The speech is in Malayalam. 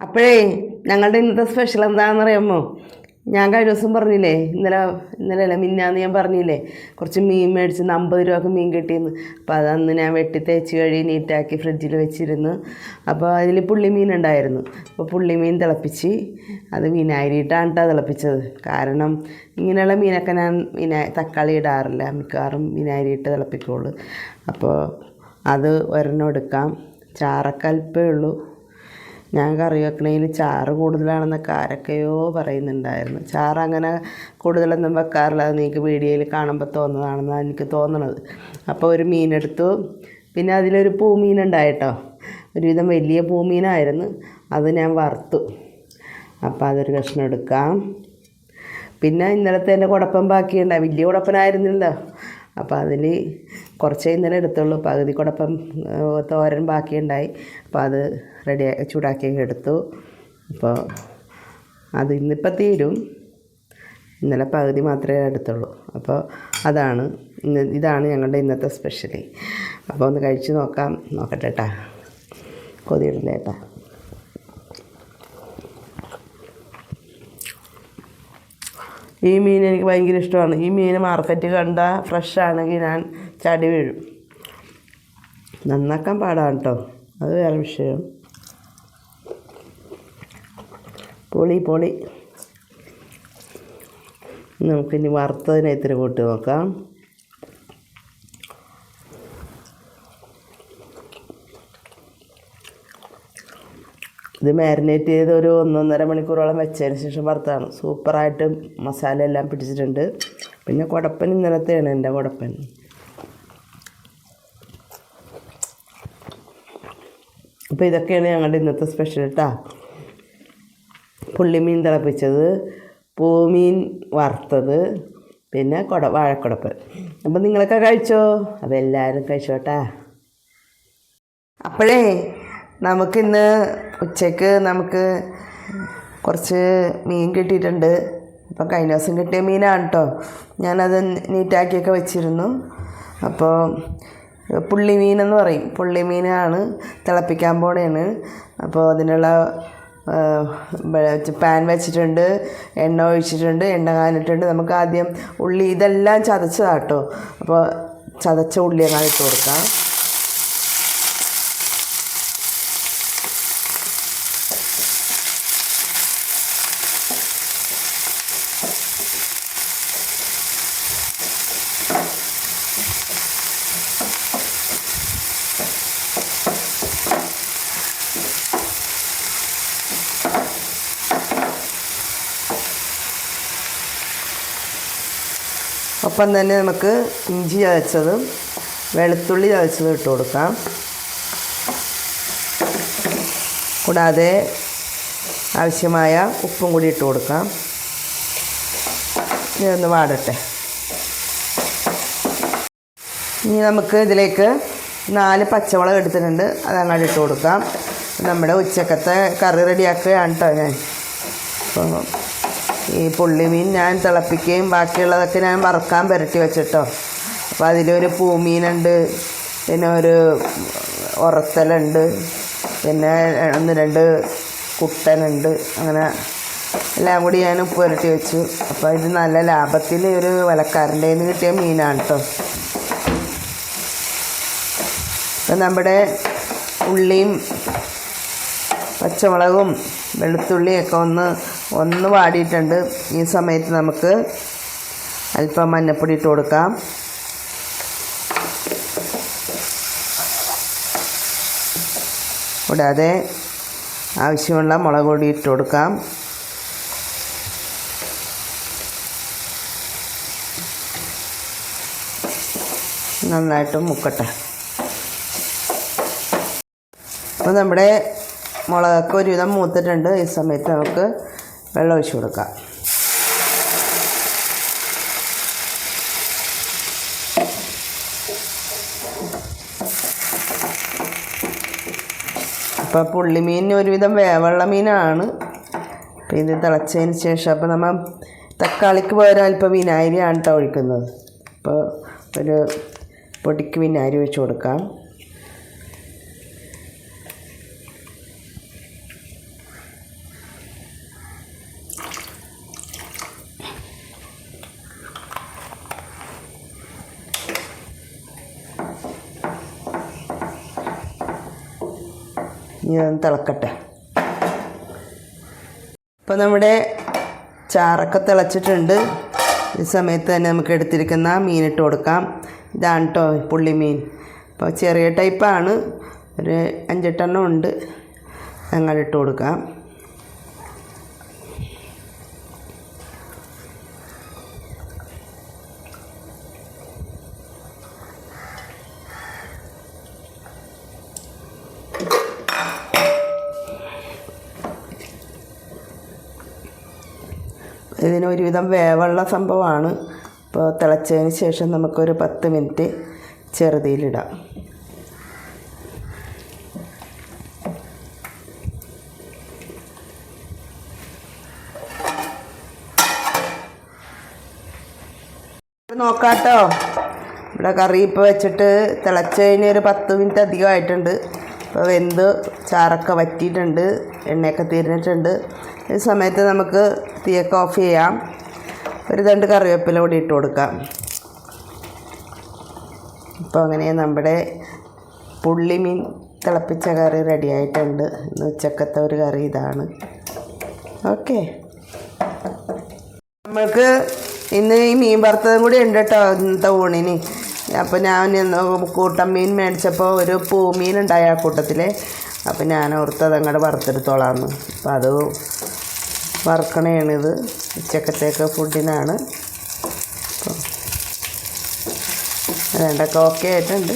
അപ്പോഴേ ഞങ്ങളുടെ ഇന്നത്തെ സ്പെഷ്യൽ എന്താണെന്ന് അറിയാമോ ഞാൻ കഴിഞ്ഞ ദിവസം പറഞ്ഞില്ലേ ഇന്നലെ ഇന്നലെ അല്ല മിന്നാന്ന് ഞാൻ പറഞ്ഞില്ലേ കുറച്ച് മീൻ മേടിച്ച് അമ്പത് രൂപക്ക് മീൻ കിട്ടിയെന്ന്. അപ്പോൾ അതന്ന് ഞാൻ വെട്ടി തേച്ച് കഴുകി നീറ്റാക്കി ഫ്രിഡ്ജിൽ വെച്ചിരുന്നു. അപ്പോൾ അതിൽ പുള്ളിമീൻ ഉണ്ടായിരുന്നു. അപ്പോൾ പുള്ളിമീൻ തിളപ്പിച്ച് അത് വിനാഗിരിയിട്ടാണ് കേട്ടോ തിളപ്പിച്ചത്. കാരണം ഇങ്ങനെയുള്ള മീനൊക്കെ ഞാൻ വിനാ തക്കാളി ഇടാറില്ല. മിക്കവാറും വിനാഗിരിയിട്ട് തിളപ്പിക്കുള്ളൂ. അപ്പോൾ അത് ഒരെണ്ണം എടുക്കാം. ചാറക്കൽപ്പേ ഉള്ളൂ. ഞാൻ കറി വെക്കണതിൽ ചാറ് കൂടുതലാണെന്നൊക്കെ ആരൊക്കെയോ പറയുന്നുണ്ടായിരുന്നു. ചാറ് അങ്ങനെ കൂടുതലൊന്നും വെക്കാറില്ല. അത് നിങ്ങൾക്ക് വീഡിയോയിൽ കാണുമ്പോൾ തോന്നുന്നതാണെന്നാണ് എനിക്ക് തോന്നണത്. അപ്പോൾ ഒരു മീനെടുത്തു. പിന്നെ അതിലൊരു പൂമീനുണ്ടായിട്ടോ. ഒരുവിധം വലിയ പൂമീനായിരുന്നു. അത് ഞാൻ വറുത്തു. അപ്പോൾ അതൊരു കഷ്ണം എടുക്കാം. പിന്നെ ഇന്നലത്തെ എന്റെ കുടപ്പം ബാക്കിയുണ്ടായി. വലിയ കുടപ്പനായിരുന്നില്ല അപ്പോൾ അതിൽ കുറച്ചേ ഇന്നലെ എടുത്തുള്ളൂ. പകുതി കൂടപ്പം തോരൻ ബാക്കിയുണ്ടായി. അപ്പോൾ അത് റെഡി ചൂടാക്കി എടുത്തു. അപ്പോൾ അത് ഇന്നിപ്പോൾ തീരും. ഇന്നലെ പകുതി മാത്രമേ എടുത്തുള്ളൂ. അപ്പോൾ അതാണ് ഇന്ന് ഇതാണ് ഞങ്ങളുടെ ഇന്നത്തെ സ്പെഷ്യലി അപ്പോൾ ഒന്ന് കഴിച്ച് നോക്കാം. നോക്കട്ടെ കേട്ടാ കൊതിയിടില്ല ഈ മീൻ എനിക്ക് ഭയങ്കര ഇഷ്ടമാണ്. ഈ മീൻ മാർക്കറ്റിൽ കണ്ട ഫ്രഷ് ആണെങ്കിൽ ഞാൻ ചടി വീഴും. നന്നാക്കാൻ പാടാണ് കേട്ടോ അത് വേറെ വിഷയം. പൊളി പൊളി. നമുക്കിനി വറുത്തതിനെ ഇത്തിരി കൂട്ടി നോക്കാം. ഇത് മാരിനേറ്റ് ചെയ്ത് ഒരു ഒന്നൊന്നര മണിക്കൂറോളം വെച്ചതിന് ശേഷം വറുത്താണ്. സൂപ്പറായിട്ട് മസാല എല്ലാം പിടിച്ചിട്ടുണ്ട്. പിന്നെ കുടപ്പൻ ഇന്നലത്തെയാണ് എന്റെ കുടപ്പൻ. അപ്പോൾ ഇതൊക്കെയാണ് ഞങ്ങളുടെ ഇന്നത്തെ സ്പെഷ്യൽ കേട്ടോ പുള്ളിമീൻ തിളപ്പിച്ചത് പൂമീൻ വറുത്തത് പിന്നെ കുട വാഴക്കുടപ്പ് അപ്പം നിങ്ങളൊക്കെ കഴിച്ചോ? അതെല്ലാവരും കഴിച്ചോട്ടാ. അപ്പോഴേ നമുക്കിന്ന് ഉച്ചയ്ക്ക് നമുക്ക് കുറച്ച് മീൻ കിട്ടിയിട്ടുണ്ട്. അപ്പോൾ കഴിഞ്ഞ ദിവസം കിട്ടിയ മീനാണ് കേട്ടോ ഞാനത് നീറ്റാക്കിയൊക്കെ വെച്ചിരുന്നു. അപ്പോൾ പുള്ളി മീനെന്ന് പറയും. പുള്ളി മീനാണ് തിളപ്പിക്കാൻ പോണേണ് അപ്പോൾ അതിനുള്ള പാൻ വെച്ചിട്ടുണ്ട് എണ്ണ ഒഴിച്ചിട്ടുണ്ട് എണ്ണ കാനിട്ടുണ്ട് നമുക്ക് ആദ്യം ഉള്ളി ഇതെല്ലാം ചതച്ചതാട്ടോ അപ്പോൾ ചതച്ച ഉള്ളിയെങ്ങാനിട്ട് കൊടുക്കാം. ഒപ്പം തന്നെ നമുക്ക് ഇഞ്ചി ചതച്ചതും വെളുത്തുള്ളി ചതച്ചതും ഇട്ട് കൊടുക്കാം. കൂടാതെ ആവശ്യമായ ഉപ്പും കൂടി ഇട്ട് കൊടുക്കാം. ഇനി ഒന്ന് വാടട്ടെ. ഇനി നമുക്ക് ഇതിലേക്ക് നാല് പച്ചമുളക് എടുത്തിട്ടുണ്ട്. അത് അങ്ങോട്ട് ഇട്ട് കൊടുക്കാം. നമ്മുടെ ഉച്ചക്കത്തെ കറി റെഡിയാക്കുകയാണ് കേട്ടോ ഞാൻ. അപ്പോൾ ഈ പുള്ളിമീൻ ഞാൻ തിളപ്പിക്കുകയും ബാക്കിയുള്ളതൊക്കെ ഞാൻ വറുക്കാൻ പുരട്ടി വെച്ചിട്ടോ. അപ്പോൾ അതിലൊരു പൂമീനുണ്ട് പിന്നെ ഒരു ഉറത്തലുണ്ട് പിന്നെ ഒന്ന് രണ്ട് കുട്ടനുണ്ട് അങ്ങനെ എല്ലാം കൂടി ഞാൻ ഉപ്പ് പുരട്ടി വെച്ചു. അപ്പോൾ ഇത് നല്ല ലാഭത്തിൽ ഒരു വിലക്കാരന്റെ നിന്ന് കിട്ടിയ മീനാണ് കേട്ടോ അപ്പം നമ്മുടെ ഉള്ളിയും പച്ചമുളകും വെളുത്തുള്ളിയൊക്കെ ഒന്ന് ഒന്ന് വാടിയിട്ടുണ്ട്. ഈ സമയത്ത് നമുക്ക് അല്പം മഞ്ഞപ്പൊടി ഇട്ട് കൊടുക്കാം. കൂടാതെ ആവശ്യമുള്ള മുളക് പൊടി ഇട്ട് കൊടുക്കാം. നന്നായിട്ട് മുക്കട്ടെ. അപ്പോൾ നമ്മുടെ മുളകൊക്കെ ഒരുവിധം മൂത്തിട്ടുണ്ട്. ഈ സമയത്ത് നമുക്ക് വെള്ളം ഒഴിച്ചു കൊടുക്കാം. അപ്പോൾ പുള്ളിമീൻ ഒരുവിധം വേവുള്ള മീനാണ്. അപ്പോൾ ഇത് തിളച്ചതിന് ശേഷം അപ്പോൾ നമ്മൾ തക്കാളിക്ക് പകരം അല്പം വിനാഗിരിയാണ് കേട്ടോ ഒഴിക്കുന്നത്. അപ്പോൾ ഒരു പൊടിക്ക് വിനാഗിരി ഒഴിച്ച് കൊടുക്കാം. ഇനി ഒന്ന് തിളക്കട്ടെ. ഇപ്പോൾ നമ്മുടെ ചാറൊക്കെ തിളച്ചിട്ടുണ്ട്. ഈ സമയത്ത് തന്നെ നമുക്ക് എടുത്തിരിക്കുന്ന മീനിട്ട് കൊടുക്കാം. ഇതാണ് കേട്ടോ പുള്ളിമീൻ അപ്പോൾ ചെറിയ ടൈപ്പാണ് ഒരു അഞ്ചെട്ടെണ്ണം ഉണ്ട്. ഞങ്ങളിട്ട് കൊടുക്കാം. ഇതിന് ഒരുവിധം വേവുള്ള സംഭവമാണ്. ഇപ്പോൾ തിളച്ചതിന് ശേഷം നമുക്കൊരു പത്ത് മിനിറ്റ് ചെറുതിയിലിടാം നോക്കാട്ടോ. ഇവിടെ കറി ഇപ്പോൾ വെച്ചിട്ട് തിളച്ചതിന് ഒരു പത്ത് മിനിറ്റ് അധികമായിട്ടുണ്ട് ഇപ്പോൾ വെന്ത് ചാറൊക്കെ വറ്റിയിട്ടുണ്ട് എണ്ണയൊക്കെ തിരിഞ്ഞിട്ടുണ്ട്. ഈ സമയത്ത് നമുക്ക് തീയൊക്കെ ഓഫ് ചെയ്യാം. ഒരു രണ്ട് കറിവേപ്പില കൂടി ഇട്ട് കൊടുക്കാം. ഇപ്പോൾ അങ്ങനെ നമ്മുടെ പുള്ളിമീൻ തിളപ്പിച്ച കറി റെഡി ആയിട്ടുണ്ട്. ഇന്ന് ഉച്ചക്കത്തെ ഒരു കറി ഇതാണ്. ഓക്കെ നമ്മൾക്ക് ഇന്ന് ഈ മീൻ വറുത്തതും കൂടി ഉണ്ട് കേട്ടോ ഇന്നത്തെ ഊണിന് അപ്പോൾ ഞാൻ ഇന്ന് കൂട്ടം മീൻ മേടിച്ചപ്പോൾ ഒരു പൂമീൻ ഉണ്ടായ ആ കൂട്ടത്തിൽ അപ്പോൾ ഞാൻ ഓർത്തത് അങ്ങോട്ട് വറുത്തെടുത്തോളാന്ന്. അപ്പോൾ അത് വറുക്കണേണിത്. ഉച്ചക്കത്തേക്ക് ഫുഡിനാണ് രണ്ടൊക്കെ ഓക്കെ ആയിട്ടുണ്ട്.